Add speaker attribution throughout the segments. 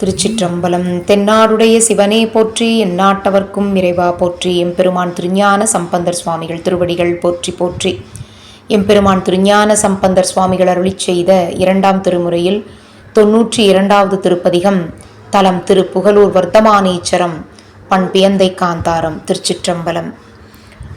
Speaker 1: திருச்சிற்றம்பலம். தென்னாடுடைய சிவனே போற்றி எந்நாட்டவர்க்கும் இறைவா போற்றி எம்பெருமான் திருஞான சம்பந்தர் சுவாமிகள் திருவடிகள் போற்றி போற்றி. எம்பெருமான் திருஞான சம்பந்தர் சுவாமிகள் அருளி செய்த இரண்டாம் திருமுறையில் தொன்னூற்றி இரண்டாவது திருப்பதிகம் தலம் திரு புகழூர் வர்த்தமானீச்சரம் பண்பியந்தை காந்தாரம் திருச்சிற்றம்பலம்.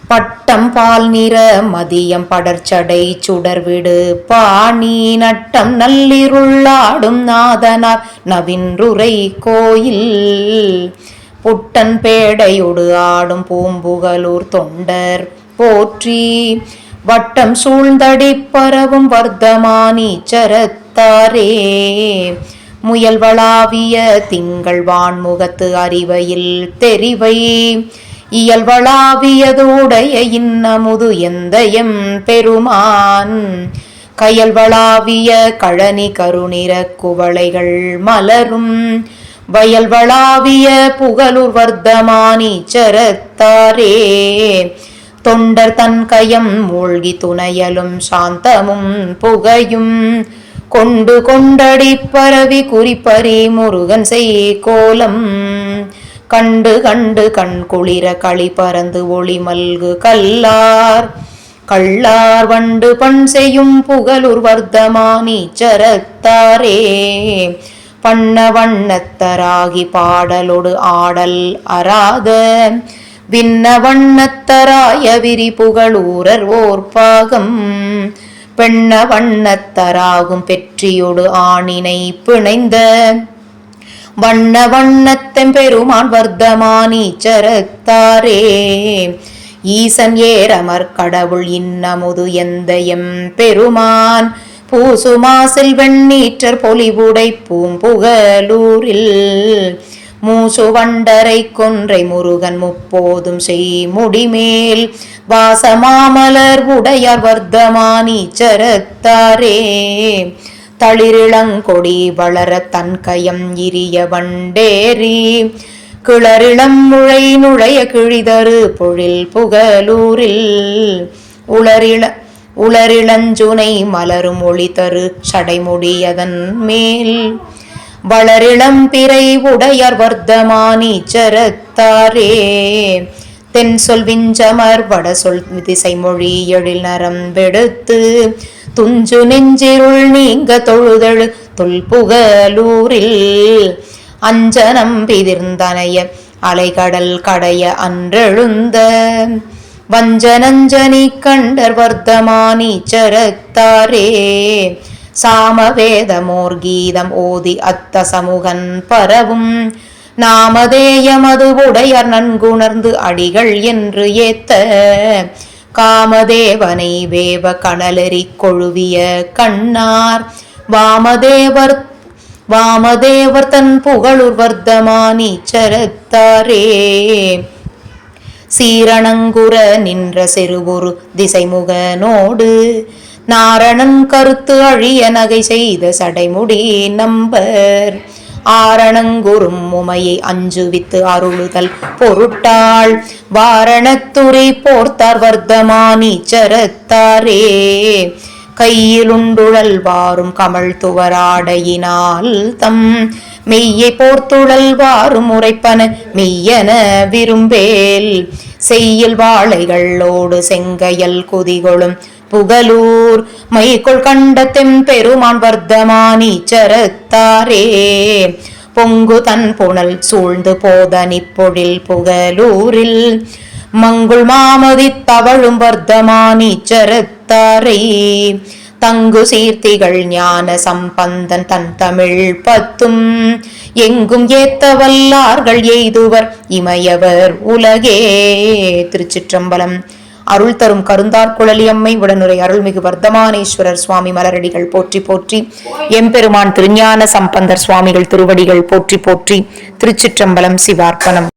Speaker 1: பட்டம் பால் நிற மதியம் படர்ச்சடை சுடர்விடு பாணி நட்டம் நள்ளிருள்ளாடும் நாதனார் நவின்றுரை கோயில். புட்டன் பேடையொடு ஆடும் பூம்புகலூர் தொண்டர் போற்றி வட்டம் சூழ்ந்தடி பரவும் வர்த்தமானீச்சரத்தாரே முயல்வளாவிய திங்கள் வான்முகத்து அறிவையில் தெரிவை இயல்வளாவியதோடைய இன்னமுது எந்த எம் பெருமான். கயல்வளாவிய கழனி கருநிற குவளைகள் மலரும். வயல்வளாவிய புகழூர் வர்த்தமானீச்சரத்தாரே தொண்டர் தன் கயம் மூழ்கி துணையலும் சாந்தமும் புகையும். கொண்டு கொண்டடி பரவி குறிப்பறி முருகன் செய் கோலம் கண்டு கண்டு கண் குளிர களி பறந்து ஒளி மல்கு கல்லார். கள்ளார் வண்டு பண் செய்யும் புகழூர் வர்த்தமானீச்சரத்தாரே பண்ண வண்ணத்தராகி பாடலொடு ஆடல் அராத விண்ண வண்ணத்தராய விரி புகழூரர் ஓர் பாகம். பெண்ண வண்ணத்தராகும் பெற்றியொடு ஆணினை பிணைந்த. வண்ண வண்ணத்தெம் பெருமான் வர்த்தமானீச்சரத்தாரே ஈசன் ஏரமர் கடவுள் இன்னமுது எந்த எம் பெருமான். பூசுமாசில் வெண்ணீற்றர் பொலிவுடை பூம்புகலூரில் மூசு வண்டரை கொன்றை முருகன் முப்போதும் செய் முடிமேல். வாசமாமலர் உடையார் வர்த்தமானீச்சரத்தாரே தளிரிளங்கொடி வளர தன் கயம் இரிய வண்டேரி கிளரிளம் முளை நுழைய கிழிதரு பொழில் புகலூரில் உளரிள உளரிளஞ்சுனை மலரும் ஒளி தரு சடைமுடியதன் மேல். வளரிளம் பிறை உடையர் வர்த்தமானீச்சரத்தாரே தென் சொல்விஞ்சமர் வட சொல் திசை மொழி எழில் நரம் வெடுத்து துஞ்சு நெஞ்சிருள் நீங்க தொழுதழு தொல்புகலூரில். அஞ்சனம் பிதிர்ந்தனைய அலைகடல் கடைய அன்றெழுந்த. வஞ்சனஞ்சனி கண்டர் வர்த்தமானீச்சரத்தாரே சாமவேதமோர் கீதம் ஓதி அத்த சமூகன் பரவும். நாமதேயமது உடையர் நன்குணர்ந்து அடிகள் என்று ஏத்த. காமதேவனை வேவ கணலெறி கொழுவிய கண்ணார். வாமதேவர் வாமதேவர் தன் புகழுர் வர்த்தமானி சரத்தாரே சீரணங்குற நின்ற சிறுகுரு திசைமுகனோடு நாரணன் கருத்து அழிய நகை செய்த சடைமுடி நம்பர். ஆரணங்குறும் உமையை அஞ்சுவித்து அருளுதல் பொருட்டாள். வாரணத்துறை போர்த்தார் வர்த்தமானீச்சரத்தாரே கையிலுண்டுழல் வாரும் கமல் துவராடையினால் தம் மெய்யை போர்த்துழல் வாரும் உரைப்பன மெய்யன விரும்பேல். செய்யில் வாழைகளோடு செங்கையல் குதிகொளும் புகலூர் மைக்குள் கண்ட தெம்பெருமான் வர்த்தமானீச்சரத்தாரே பொங்கு தன் புனல் சூழ்ந்து போதனி பொழில் புகலூரில் மங்குள் மாமதி தவழும் வர்த்தமானீச்சரத்தாரே தங்கு சீர்த்திகள் ஞான சம்பந்தன் தன் தமிழ் பத்தும் எங்கும் ஏத்த வல்லார்கள் எய்துவர் இமையவர் உலகே. திருச்சிற்றம்பலம் அருள் தரும் கருந்தார் குழலியம்மை உடனுரை அருள்மிகு வர்த்தமானேஸ்வரர் சுவாமி மலரடிகள் போற்றி போற்றி எம்பெருமான் திருஞான சம்பந்தர் சுவாமிகள் திருவடிகள் போற்றி போற்றி திருச்சிற்றம்பலம் சிவார்ப்பணம்.